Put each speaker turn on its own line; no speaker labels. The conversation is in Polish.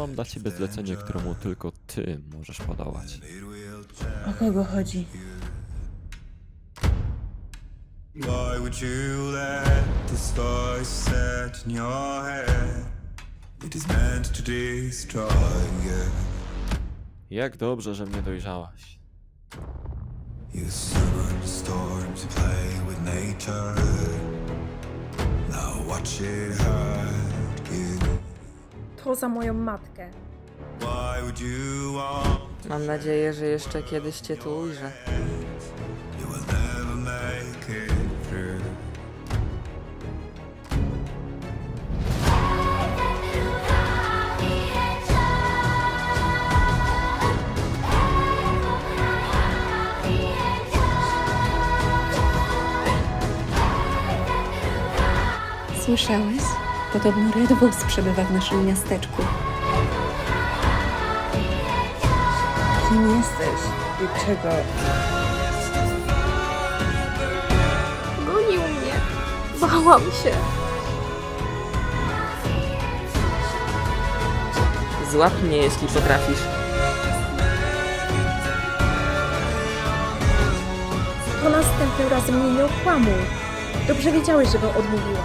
mam dla ciebie zlecenie, któremu tylko ty możesz podołać.
O kogo chodzi?
Why would you let this voice set in your head? It is meant to destroy you.
Jak dobrze, że mnie dojrzałaś.
You summoned storm to play with nature. Now watch it hurt.
To za moją matkę.
Mam nadzieję, że jeszcze kiedyś cię tu ujrzę.
Słyszałeś? Podobno Red Wolf przebywa w naszym miasteczku.
Kim jesteś? I czego?
Gonił mnie. Bałam się.
Złap mnie, jeśli potrafisz.
To następnym razem mnie nie okłamuj. Dobrze wiedziałeś, że go odmówiła.